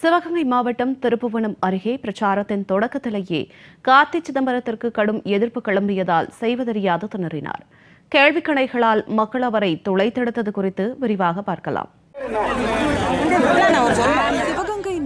சிவகங்கை மாவட்டம் திருப்புவனம் அருகே பிரச்சாரத்தின் தொடக்கத்திலேயே கார்த்தி சிதம்பரத்திற்கு கடும் எதிர்ப்பு கிளம்பியதால் செய்வதறியாது திணறினார். கேள்விக்கணைகளால் மக்கள் அவரை துளைத்தெடுத்தது குறித்து விரிவாக பார்க்கலாம்.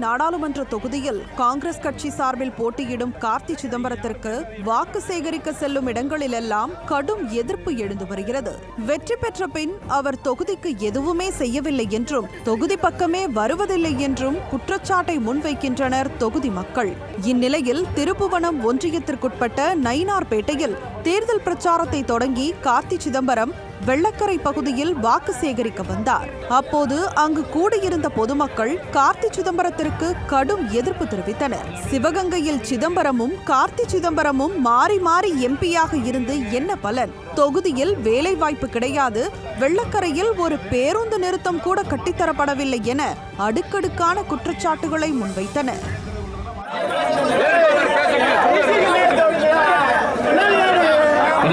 நாடாளுமன்ற தொகுதியில் காங்கிரஸ் கட்சி சார்பில் போட்டியிடும் கார்த்தி சிதம்பரத்திற்கு வாக்கு சேகரிக்க செல்லும் இடங்களிலெல்லாம் கடும் எதிர்ப்பு எழுந்து வருகிறது. வெற்றி பெற்ற பின் அவர் தொகுதிக்கு எதுவுமே செய்யவில்லை என்றும் தொகுதி பக்கமே வருவதில்லை என்றும் குற்றச்சாட்டை முன்வைக்கின்றனர் தொகுதி மக்கள். இந்நிலையில் திருப்புவனம் ஒன்றியத்திற்குட்பட்ட நயினார்பேட்டையில் தேர்தல் பிரச்சாரத்தை தொடங்கி கார்த்தி சிதம்பரம் வெள்ளக்கரை பகுதியில் வாக்கு சேகரிக்க வந்தார். அப்போது அங்கு கூடியிருந்த பொதுமக்கள் கார்த்தி சிதம்பரத்திற்கு கடும் எதிர்ப்பு தெரிவித்தனர். சிவகங்கையில் சிதம்பரமும் கார்த்தி சிதம்பரமும் மாறி மாறி எம்பியாக இருந்து என்ன பலன்? தொகுதியில் வேலைவாய்ப்பு கிடையாது. வெள்ளக்கரையில் ஒரு பேருந்து நிறுத்தம் கூட கட்டித்தரப்படவில்லை என அடுக்கடுக்கான குற்றச்சாட்டுகளை முன்வைத்தனர்.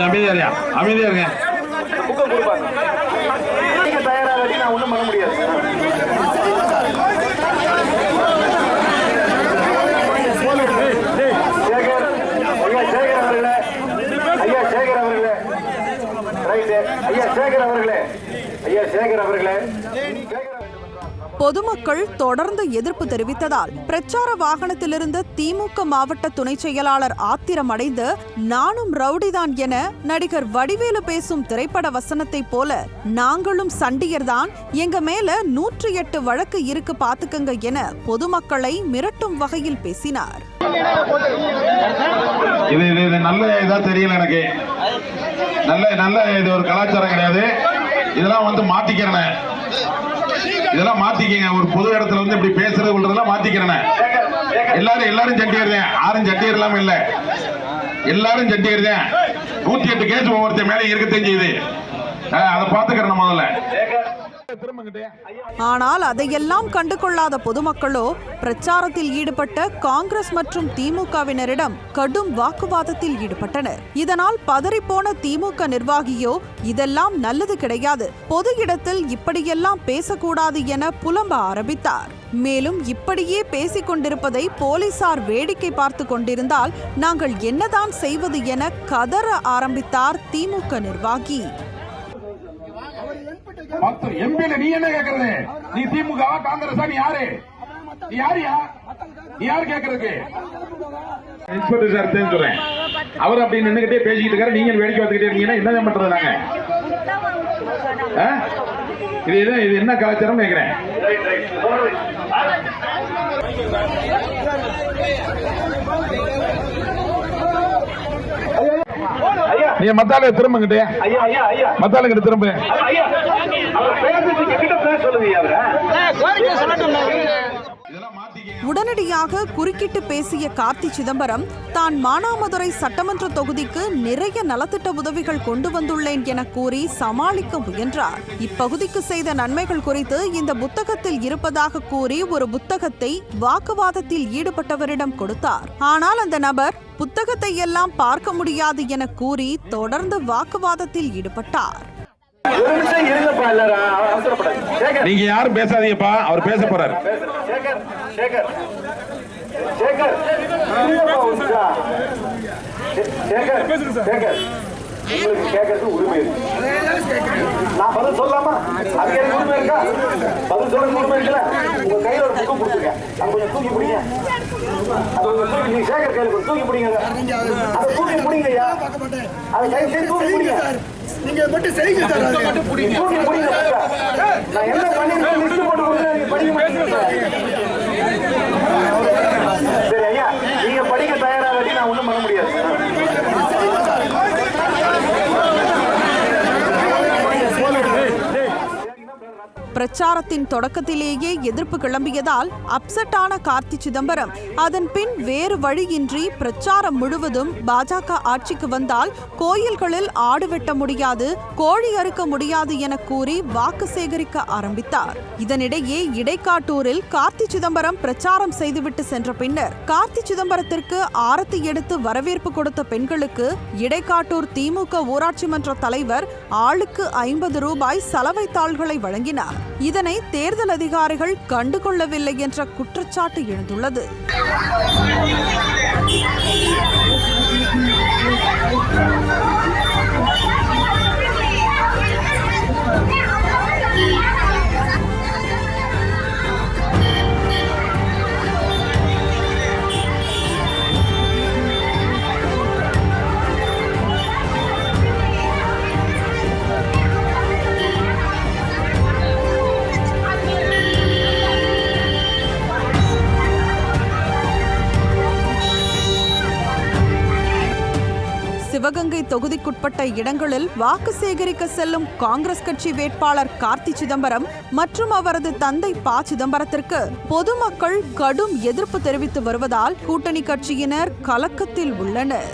அமைதியா அமைதியா இருங்க. நீங்க தயாராகி நான் ஒன்றும் பண்ண முடியாது ஐயா சேகர் அவர்களே ஐயா சேகர் அவர்களே. பொதுமக்கள் தொடர்ந்து எதிர்ப்பு தெரிவித்ததால் பிரச்சார வாகனத்திலிருந்த திமுக மாவட்ட துணை செயலாளர் ஆத்திரமடைந்து நானும் ரவுடிதான் என நடிகர் வடிவேலு பேசும் திரைப்பட வசனத்தைப் போல நாங்களும் சண்டியர்தான் எங்க மேல நூற்றி எட்டு வழக்கு இருக்கு பாத்துக்கங்க என பொதுமக்களை மிரட்டும் வகையில் பேசினார். இது இது நல்ல இதா தெரியல எனக்கு. நல்ல நல்ல இது ஒரு கலாச்சாரம் கிடையாது. இதெல்லாம் வந்து மாத்திக்கிறேன். இதெல்லாம் மாத்திக்கங்க. ஒரு பொது இடத்துல வந்து இப்படி பேசுறது உள்ளதெல்லாம் மாத்திக்கிறேன். எல்லாரும் எல்லாரும் சட்டியர் தான். யாரும் சட்டியர் இல்லாம இல்ல. எல்லாரும் சட்டியர் தான். நூத்தி எட்டு கேஸ் ஒவ்வொருத்தர் மேலே இருக்க செய்யுது. அதை பாத்துக்கிறேன் முதல்ல. ஆனால் அதையெல்லாம் கண்டுகொள்ளாத பொதுமக்களோ பிரச்சாரத்தில் ஈடுபட்ட காங்கிரஸ் மற்றும் திமுகவினரிடம் கடும் வாக்குவாதத்தில் ஈடுபட்டனர். இதனால் பதறிப்போன திமுக நிர்வாகியோ இதெல்லாம் நல்லது கிடையாது. பொது இடத்தில் இப்படியெல்லாம் பேசக்கூடாது என புலம்ப ஆரம்பித்தார். மேலும் இப்படியே பேசிக் கொண்டிருப்பதை போலீசார் வேடிக்கை பார்த்து கொண்டிருந்தால் நாங்கள் என்னதான் செய்வது என கதற ஆரம்பித்தார் திமுக நிர்வாகி. பத்து எம்பியில நீ என்ன கேக்குறது? நீ திமுக காங்கிரஸ்? நீ யாரு? நீ யாரியா? நீ யாரு கேக்குறதுக்கு? இன்ஸ்பெக்டர் சார் தெரிஞ்சுறேன் அவர் அப்படி நின்னுகிட்டே பேசிக்கிட்டு இருக்காரு. நீங்க வேடிக்கை பார்த்துக்கிட்டே இருக்கீங்கன்னா என்ன பண்றது நாங்க? ஆ? இது இது இது என்ன கலாச்சாரம் கேட்கிறேன் நீங்க மத்தால திரும்பங்கிட்டே. ஐயா ஐயா ஐயா. மத்தால கிட்ட திரும்ப இதெல்லாம் உடனடியாக குறுக்கிட்டு பேசிய கார்த்தி சிதம்பரம் தான் மானாமதுரை சட்டமன்ற தொகுதிக்கு நிறைய நலத்திட்ட உதவிகள் கொண்டு வந்துள்ளேன் என கூறி சமாளிக்க முயன்றார். இப்பகுதிக்கு செய்த நன்மைகள் குறித்து இந்த புத்தகத்தில் இருப்பதாக கூறி ஒரு புத்தகத்தை வாக்குவாதத்தில் ஈடுபட்டவரிடம் கொடுத்தார். ஆனால் அந்த நபர் புத்தகத்தை எல்லாம் பார்க்க முடியாது என கூறி தொடர்ந்து வாக்குவாதத்தில் ஈடுபட்டார். நீங்க யாரும் பேசாதீங்கப்பா. அவர் பேச போறாரு. கேட்கறதுக்கு உரிமை நான் பதில் அதுக்கு எனக்கு உரிமை இருக்கா? பதில் சொல்ல உரிமை இருக்குல்ல? உங்க கையில ஒரு புக்கு கொடுத்துருங்க அது கொஞ்சம் தூக்கி பிடிங்க. அது கொஞ்சம் தூக்கி நீங்க சேகர் கையில கொஞ்சம் தூக்கி பிடிங்க அதை. அதை தூக்கி பிடிங்க ஐயா அதை கை தூக்கி பிடிங்க. நீங்க மட்டும் செய்யுங்க சார் அதை. தூக்கி பிடிங்க. நான் என்ன பண்ணிருக்கேன் லிஸ்ட் போட்டு கொடுங்க நீங்க படிக்க மாட்டீங்க சரி ஐயா நீங்க படிக்க தயாராகி நான் ஒண்ணும் பண்ண முடியாது பிரச்சாரத்தின் தொடக்கத்திலேயே எதிர்ப்பு கிளம்பியதால் அப்செட் ஆன கார்த்தி சிதம்பரம். அதன் பின் வேறு வழியின்றி பிரச்சாரம் முழுவதும் பாஜக ஆட்சிக்கு வந்தால் கோயில்களில் ஆடு வெட்ட முடியாது கோழி அறுக்க முடியாது என கூறி வாக்கு சேகரிக்க ஆரம்பித்தார். இதனிடையே இடைக்காட்டூரில் கார்த்தி சிதம்பரம் பிரச்சாரம் செய்துவிட்டு சென்ற பின்னர் கார்த்தி சிதம்பரத்திற்கு ஆரத்தி எடுத்து வரவேற்பு கொடுத்த பெண்களுக்கு இடைக்காட்டூர் திமுக ஊராட்சி மன்ற தலைவர் ஆளுக்கு ஐம்பது ரூபாய் சலவை தாள்களை வழங்கினார். இதனை தேர்தல் அதிகாரிகள் கண்டுகொள்ளவில்லை என்ற குற்றச்சாட்டு எழுந்துள்ளது. சிவகங்கை தொகுதிக்குட்பட்ட இடங்களில் வாக்கு சேகரிக்க செல்லும் காங்கிரஸ் கட்சி வேட்பாளர் கார்த்தி சிதம்பரம் மற்றும் அவரது தந்தை ப சிதம்பரத்திற்கு பொதுமக்கள் கடும் எதிர்ப்பு தெரிவித்து வருவதால் கூட்டணி கட்சியினர் கலக்கத்தில் உள்ளனர்.